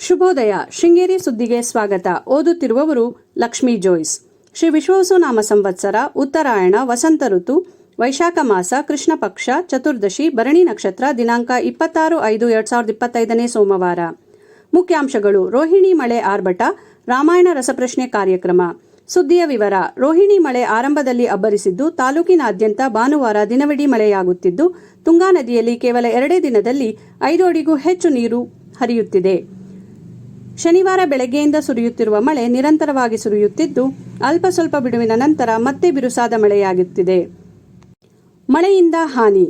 ಶುಭೋದಯ. ಶೃಂಗೇರಿ ಸುದ್ದಿಗೆ ಸ್ವಾಗತ. ಓದುತ್ತಿರುವವರು ಲಕ್ಷ್ಮೀ ಜೋಯ್ಸ್. ಶ್ರೀ ವಿಶ್ವವಸುನಾಮ ಸಂವತ್ಸರ, ಉತ್ತರಾಯಣ, ವಸಂತ ಋತು, ವೈಶಾಖ ಮಾಸ, ಕೃಷ್ಣ ಪಕ್ಷ, ಚತುರ್ದಶಿ, ಭರಣಿ ನಕ್ಷತ್ರ, ದಿನಾಂಕ ಇಪ್ಪತ್ತಾರು ಐದು ಎರಡ್ ಸಾವಿರದ ಇಪ್ಪತ್ತೈದನೇ ಸೋಮವಾರ. ಮುಖ್ಯಾಂಶಗಳು. ರೋಹಿಣಿ ಮಳೆ ಆರ್ಭಟ, ರಾಮಾಯಣ ರಸಪ್ರಶ್ನೆ ಕಾರ್ಯಕ್ರಮ. ಸುದ್ದಿಯ ವಿವರ. ರೋಹಿಣಿ ಮಳೆ ಆರಂಭದಲ್ಲಿ ಅಬ್ಬರಿಸಿದ್ದು, ತಾಲೂಕಿನಾದ್ಯಂತ ಭಾನುವಾರ ದಿನವಿಡೀ ಮಳೆಯಾಗುತ್ತಿದ್ದು, ತುಂಗಾ ನದಿಯಲ್ಲಿ ಕೇವಲ ಎರಡೇ ದಿನದಲ್ಲಿ ಐದು ಅಡಿಗೂ ಹೆಚ್ಚು ನೀರು ಹರಿಯುತ್ತಿದೆ. ಶನಿವಾರ ಬೆಳಗ್ಗೆಯಿಂದ ಸುರಿಯುತ್ತಿರುವ ಮಳೆ ನಿರಂತರವಾಗಿ ಸುರಿಯುತ್ತಿದ್ದು, ಅಲ್ಪ ಸ್ವಲ್ಪ ಬಿಡುವಿನ ನಂತರ ಮತ್ತೆ ಬಿರುಸಾದ ಮಳೆಯಾಗುತ್ತಿದೆ. ಮಳೆಯಿಂದ ಹಾನಿ.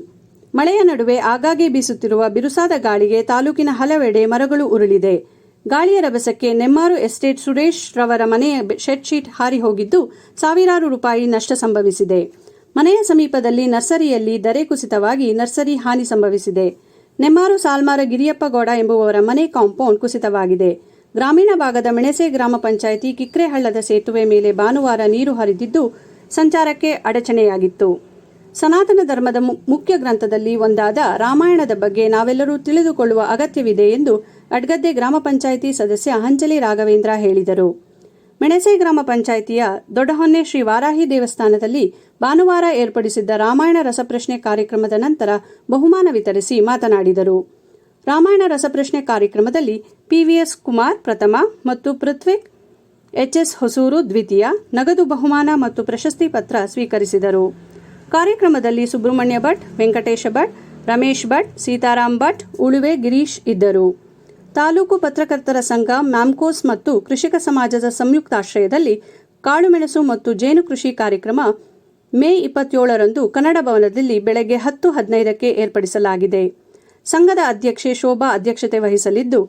ಮಳೆಯ ನಡುವೆ ಆಗಾಗ್ಗೆ ಬೀಸುತ್ತಿರುವ ಬಿರುಸಾದ ಗಾಳಿಗೆ ತಾಲೂಕಿನ ಹಲವೆಡೆ ಮರಗಳು ಉರುಳಿದೆ. ಗಾಳಿಯ ರಭಸಕ್ಕೆ ನೆಮ್ಮಾರು ಎಸ್ಟೇಟ್ ಸುರೇಶ್ ರವರ ಮನೆಯ ಶೆಡ್ ಶೀಟ್ ಹಾರಿ ಹೋಗಿದ್ದು, ಸಾವಿರಾರು ರೂಪಾಯಿ ನಷ್ಟ ಸಂಭವಿಸಿದೆ. ಮನೆಯ ಸಮೀಪದಲ್ಲಿ ನರ್ಸರಿಯಲ್ಲಿ ದರೆ ಕುಸಿತವಾಗಿ ನರ್ಸರಿ ಹಾನಿ ಸಂಭವಿಸಿದೆ. ನೆಮ್ಮಾರು ಸಾಲ್ಮಾರ ಗಿರಿಯಪ್ಪಗೌಡ ಎಂಬುವವರ ಮನೆ ಕಾಂಪೌಂಡ್ ಕುಸಿತವಾಗಿದೆ. ಗ್ರಾಮೀಣ ಭಾಗದ ಮೆಣಸೆ ಗ್ರಾಮ ಪಂಚಾಯಿತಿ ಕಿಕ್ರೆಹಳ್ಳದ ಸೇತುವೆ ಮೇಲೆ ಭಾನುವಾರ ನೀರು ಹರಿದಿದ್ದು ಸಂಚಾರಕ್ಕೆ ಅಡಚಣೆಯಾಗಿತ್ತು. ಸನಾತನ ಧರ್ಮದ ಮುಖ್ಯ ಗ್ರಂಥದಲ್ಲಿ ಒಂದಾದ ರಾಮಾಯಣದ ಬಗ್ಗೆ ನಾವೆಲ್ಲರೂ ತಿಳಿದುಕೊಳ್ಳುವ ಅಗತ್ಯವಿದೆ ಎಂದು ಅಡ್ಗದ್ದೆ ಗ್ರಾಮ ಪಂಚಾಯಿತಿ ಸದಸ್ಯ ಅಂಜಲಿ ರಾಘವೇಂದ್ರ ಹೇಳಿದರು. ಮೆಣಸೆ ಗ್ರಾಮ ಪಂಚಾಯಿತಿಯ ದೊಡ್ಡಹೊನ್ನೆ ಶ್ರೀ ವಾರಾಹಿ ದೇವಸ್ಥಾನದಲ್ಲಿ ಭಾನುವಾರ ಏರ್ಪಡಿಸಿದ್ದ ರಾಮಾಯಣ ರಸಪ್ರಶ್ನೆ ಕಾರ್ಯಕ್ರಮದ ನಂತರ ಬಹುಮಾನ ವಿತರಿಸಿ ಮಾತನಾಡಿದರು. ರಾಮಾಯಣ ರಸಪ್ರಶ್ನೆ ಕಾರ್ಯಕ್ರಮದಲ್ಲಿ ಪಿವಿಎಸ್ ಕುಮಾರ್ ಪ್ರಥಮ ಮತ್ತು ಪೃಥ್ವಿಕ್ ಎಚ್ಎಸ್ ಹೊಸೂರು ದ್ವಿತೀಯ ನಗದು ಬಹುಮಾನ ಮತ್ತು ಪ್ರಶಸ್ತಿ ಪತ್ರ ಸ್ವೀಕರಿಸಿದರು. ಕಾರ್ಯಕ್ರಮದಲ್ಲಿ ಸುಬ್ರಹ್ಮಣ್ಯ ಭಟ್, ವೆಂಕಟೇಶ ಭಟ್, ರಮೇಶ್ ಭಟ್ ಸೀತಾರಾಮ್ ಭಟ್, ಉಳುವೆ ಗಿರೀಶ್ ಇದ್ದರು. ತಾಲೂಕು ಪತ್ರಕರ್ತರ ಸಂಘ ಮ್ಯಾಮ್ಕೋಸ್ ಮತ್ತು ಕೃಷಿಕ ಸಮಾಜದ ಸಂಯುಕ್ತಾಶ್ರಯದಲ್ಲಿ ಕಾಳುಮೆಣಸು ಮತ್ತು ಜೇನು ಕೃಷಿ ಕಾರ್ಯಕ್ರಮ ಮೇ ಇಪ್ಪತ್ತೇಳರಂದು ಕನ್ನಡ ಭವನದಲ್ಲಿ ಬೆಳಗ್ಗೆ ಹತ್ತು ಹದಿನೈದಕ್ಕೆ ಏರ್ಪಡಿಸಲಾಗಿದೆ. ಸಂಘದ ಅಧ್ಯಕ್ಷೆ ಶೋಭಾ ಅಧ್ಯಕ್ಷತೆ ವಹಿಸಲಿದ್ದು,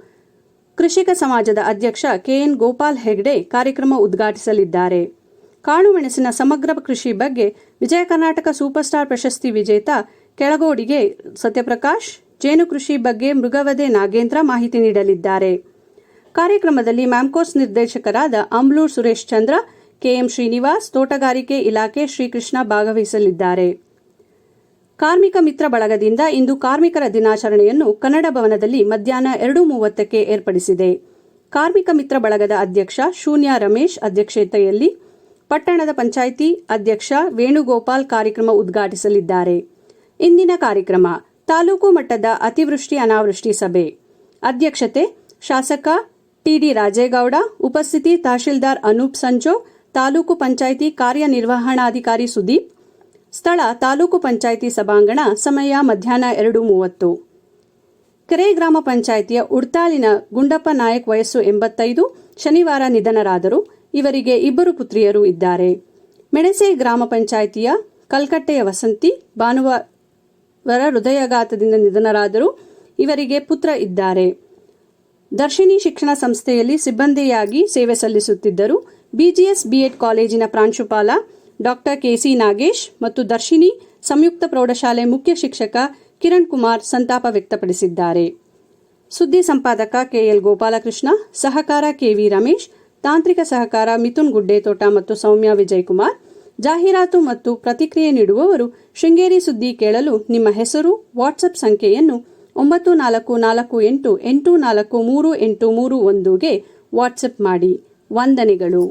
ಕೃಷಿಕ ಸಮಾಜದ ಅಧ್ಯಕ್ಷ ಕೆಎನ್ ಗೋಪಾಲ್ ಹೆಗ್ಡೆ ಕಾರ್ಯಕ್ರಮ ಉದ್ಘಾಟಿಸಲಿದ್ದಾರೆ. ಕಾಳುಮೆಣಸಿನ ಸಮಗ್ರ ಕೃಷಿ ಬಗ್ಗೆ ವಿಜಯ ಕರ್ನಾಟಕ ಸೂಪರ್ ಸ್ಟಾರ್ ಪ್ರಶಸ್ತಿ ವಿಜೇತ ಕೆಳಗೋಡಿಗೆ ಸತ್ಯಪ್ರಕಾಶ್, ಜೇನು ಕೃಷಿ ಬಗ್ಗೆ ಮೃಗವಧೆ ನಾಗೇಂದ್ರ ಮಾಹಿತಿ ನೀಡಲಿದ್ದಾರೆ. ಕಾರ್ಯಕ್ರಮದಲ್ಲಿ ಮ್ಯಾಮ್ಕೋಸ್ ನಿರ್ದೇಶಕರಾದ ಅಂಬ್ಲೂರ್ ಸುರೇಶ್ ಚಂದ್ರ ಕೆಎಂ ಶ್ರೀನಿವಾಸ್, ತೋಟಗಾರಿಕೆ ಇಲಾಖೆ ಶ್ರೀಕೃಷ್ಣ ಭಾಗವಹಿಸಲಿದ್ದಾರೆ. ಕಾರ್ಮಿಕ ಮಿತ್ರ ಬಳಗದಿಂದ ಇಂದು ಕಾರ್ಮಿಕರ ದಿನಾಚರಣೆಯನ್ನು ಕನ್ನಡ ಭವನದಲ್ಲಿ ಮಧ್ಯಾಹ್ನ ಎರಡು ಮೂವತ್ತಕ್ಕೆ ಏರ್ಪಡಿಸಿದೆ. ಕಾರ್ಮಿಕ ಮಿತ್ರ ಬಳಗದ ಅಧ್ಯಕ್ಷ ಶೂನ್ಯ ರಮೇಶ್ ಅಧ್ಯಕ್ಷತೆಯಲ್ಲಿ ಪಟ್ಟಣದ ಪಂಚಾಯಿತಿ ಅಧ್ಯಕ್ಷ ವೇಣುಗೋಪಾಲ್ ಕಾರ್ಯಕ್ರಮ ಉದ್ಘಾಟಿಸಲಿದ್ದಾರೆ. ಇಂದಿನ ಕಾರ್ಯಕ್ರಮ, ತಾಲೂಕು ಮಟ್ಟದ ಅತಿವೃಷ್ಟಿ ಅನಾವೃಷ್ಟಿ ಸಭೆ. ಅಧ್ಯಕ್ಷತೆ, ಶಾಸಕ ಟಿಡಿ ರಾಜೇಗೌಡ, ಉಪಸ್ಥಿತಿ ತಹಶೀಲ್ದಾರ್ ಅನೂಪ್ ಸಂಜೋ, ತಾಲೂಕು ಪಂಚಾಯಿತಿ ಕಾರ್ಯನಿರ್ವಹಣಾಧಿಕಾರಿ ಸುದೀಪ್ ಸ್ಥಳ ತಾಲೂಕು ಪಂಚಾಯಿತಿ ಸಭಾಂಗಣ ಸಮಯ ಮಧ್ಯಾಹ್ನ ಎರಡು ಮೂವತ್ತು. ಕೆರೆ ಗ್ರಾಮ ಪಂಚಾಯಿತಿಯ ಉಡ್ತಾಲಿನ ಗುಂಡಪ್ಪ ನಾಯಕ್ ವಯಸ್ಸು ಎಂಬತ್ತೈದು, ಶನಿವಾರ ನಿಧನರಾದರು. ಇವರಿಗೆ ಇಬ್ಬರು ಪುತ್ರಿಯರು ಇದ್ದಾರೆ. ಮೆಣಸೆ ಗ್ರಾಮ ಪಂಚಾಯಿತಿಯ ಕಲ್ಕಟ್ಟೆಯ ವಸಂತಿ ಭಾನುವಾರ ಹೃದಯಾಘಾತದಿಂದ ನಿಧನರಾದರು. ಇವರಿಗೆ ಪುತ್ರ ಇದ್ದಾರೆ. ದರ್ಶಿನಿ ಶಿಕ್ಷಣ ಸಂಸ್ಥೆಯಲ್ಲಿ ಸಿಬ್ಬಂದಿಯಾಗಿ ಸೇವೆ ಸಲ್ಲಿಸುತ್ತಿದ್ದರು. ಬಿಜಿಎಸ್ ಬಿಎಡ್ ಕಾಲೇಜಿನ ಪ್ರಾಂಶುಪಾಲ ಡಾಕ್ಟರ್ ಕೆಸಿ ನಾಗೇಶ್ ಮತ್ತು ದರ್ಶಿನಿ, ಸಂಯುಕ್ತ ಪ್ರೌಢಶಾಲೆ ಮುಖ್ಯ ಶಿಕ್ಷಕ ಕಿರಣ್ ಕುಮಾರ್ ಸಂತಾಪ ವ್ಯಕ್ತಪಡಿಸಿದ್ದಾರೆ. ಸುದ್ದಿ ಸಂಪಾದಕ ಕೆಎಲ್ ಗೋಪಾಲಕೃಷ್ಣ, ಸಹಕಾರ ಕೆವಿ ರಮೇಶ್, ತಾಂತ್ರಿಕ ಸಹಕಾರ ಮಿಥುನ್ ಗುಡ್ಡೇತೋಟ ಮತ್ತು ಸೌಮ್ಯ ವಿಜಯಕುಮಾರ್, ಜಾಹೀರಾತು ಮತ್ತು ಪ್ರತಿಕ್ರಿಯೆ ನೀಡುವವರು ಶೃಂಗೇರಿ ಸುದ್ದಿ ಕೇಳಲು ನಿಮ್ಮ ಹೆಸರು, ವಾಟ್ಸಪ್ ಸಂಖ್ಯೆಯನ್ನು ಒಂಬತ್ತು ನಾಲ್ಕು ನಾಲ್ಕು ಎಂಟು ಎಂಟು ನಾಲ್ಕು ಮೂರು ಎಂಟು ಮೂರು ಒಂದುಗೆ ವಾಟ್ಸಪ್ ಮಾಡಿ. ವಂದನೆಗಳು.